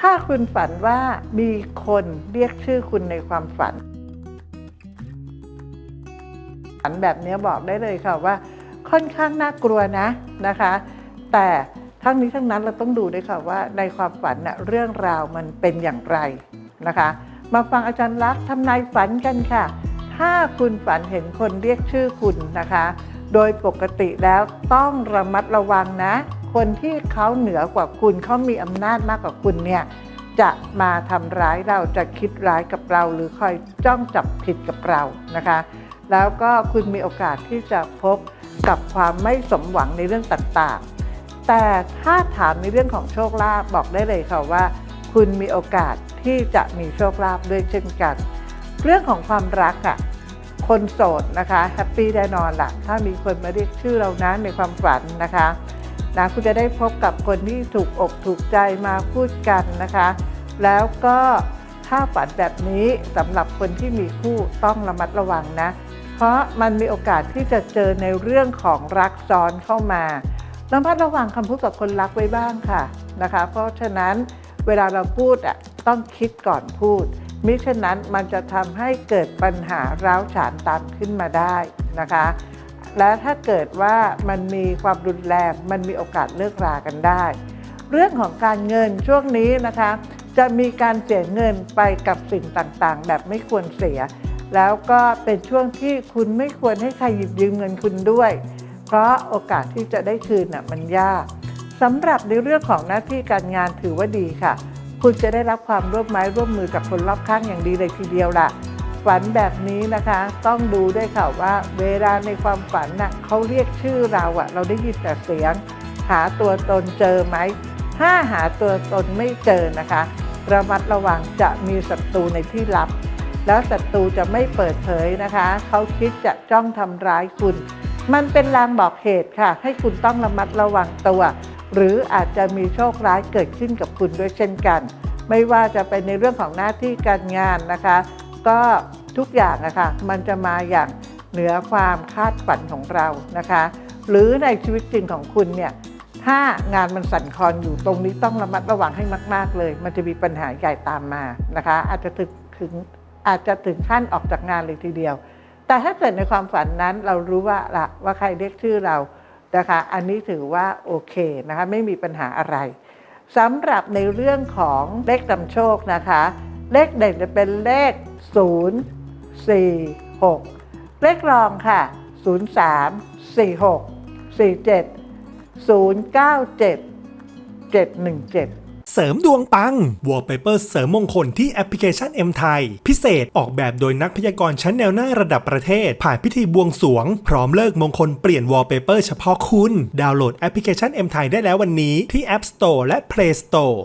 ถ้าคุณฝันว่ามีคนเรียกชื่อคุณในความฝัน ฝันแบบนี้บอกได้เลยค่ะว่า ค่อนข้างน่ากลัวนะนะคะ แต่ทั้งนี้ทั้งนั้นเราต้องดูด้วยค่ะว่าในความฝันนะเรื่องราวมันเป็นอย่างไรนะคะ มาฟังอาจารย์ลักษ์ทำนายฝันกันค่ะ ถ้าคุณฝันเห็นคนเรียกชื่อคุณนะคะ โดยปกติแล้วต้องระมัดระวังนะ คนที่เขาเหนือกว่าคุณเขามีอำนาจมากกว่าคุณเนี่ยจะมาทำร้ายเราจะคิดร้ายกับเรา หรือคอยจ้องจับผิดกับเรานะคะ แล้วก็คุณมีโอกาสที่จะพบกับความไม่สมหวังในเรื่องต่างๆ แต่ถ้าถามในเรื่องของโชคลาภบอกได้เลยค่ะว่า คุณมีโอกาสที่จะมีโชคลาภด้วยเช่นกัน เรื่องของความรักอะ่ะคนโสดนะคะแฮปปี้แน่นอนละ่ะถ้ามีคนมาเรียกชื่อเรานะในความฝันนะคะ นะคุณจะได้พบกับคนที่ถูกอกถูกใจมาพูดกันนะคะ แล้วก็ถ้าฝันแบบนี้สำหรับคนที่มีคู่ต้องระมัดระวังนะ เพราะมันมีโอกาสที่จะเจอในเรื่องของรักซ้อนเข้ามาระมัดระวังคำพูดกับคนรักไว้บ้างค่ะนะคะ เพราะฉะนั้นเวลาเราพูดอะต้องคิดก่อนพูดมิฉะนั้นมันจะทำให้เกิดปัญหาร้าวฉานตามขึ้นมาได้นะคะ และถ้าเกิดว่ามันมีความรุนแรงมันมีโอกาสเลิกรากันได้ เรื่องของการเงินช่วงนี้นะคะ จะมีการเสียเงินไปกับสิ่งต่างๆ แบบไม่ควรเสีย แล้วก็เป็นช่วงที่คุณไม่ควรให้ใครหยิบยืมเงินคุณด้วย เพราะโอกาสที่จะได้คืนน่ะมันยากสำหรับในเรื่องของหน้าที่การงานถือว่าดีค่ะ คุณจะได้รับความร่วมไม้ร่วมมือกับคนรอบข้างอย่างดีเลยทีเดียวล่ะ ฝันแบบนี้นะคะ ต้องดูด้วยค่ะว่า เวลาในความฝันน่ะเขาเรียกชื่อเราอะเราได้ยินแต่เสียง หาตัวตนเจอไหม ถ้าหาตัวตนไม่เจอนะคะ ระมัดระวังจะมีศัตรูในที่ลับ แล้วศัตรูจะไม่เปิดเผยนะคะ เขาคิดจะจ้องทำร้ายคุณ มันเป็นลางบอกเหตุค่ะ ให้คุณต้องระมัดระวังตัว หรืออาจจะมีโชคร้ายเกิดขึ้นกับคุณด้วยเช่นกัน ไม่ว่าจะเป็นในเรื่องของหน้าที่การงานนะคะ ก็ทุกอย่างนะคะมันจะมาอย่างเหนือความคาดฝันของเรานะคะ หรือในชีวิตจริงของคุณเนี่ยถ้างานมันสั่นคลอนอยู่ตรงนี้ต้องระมัดระวังให้มาก ๆ เลย มันจะมีปัญหาใหญ่ตามมานะคะ อาจจะถึงถึงอาจจะถึงขั้นออกจากงานเลยทีเดียว แต่ถ้าเกิดในความฝันนั้นเรารู้ว่าละว่าใครเรียกชื่อเรานะคะ อันนี้ถือว่าโอเคนะคะไม่มีปัญหาอะไรสำหรับในเรื่องของเลขนำโชคนะคะ เลขเด่นจะเป็นเลข 0 4 6 เลขรองค่ะ 0 3 4 6 4 7 097 717เสริมดวงปัง Wallpaper เสริมมงคลที่แอปพลิเคชัน M ไทยพิเศษออกแบบโดยนักพยากรณ์ชั้นแนวหน้าระดับประเทศ ผ่านพิธีบวงสวง พร้อมเลิกมงคลเปลี่ยน Wallpaper เฉพาะคุณ ดาวน์โหลดแอปพลิเคชัน M ไทยได้แล้ววันนี้ที่ App Store และ Play Store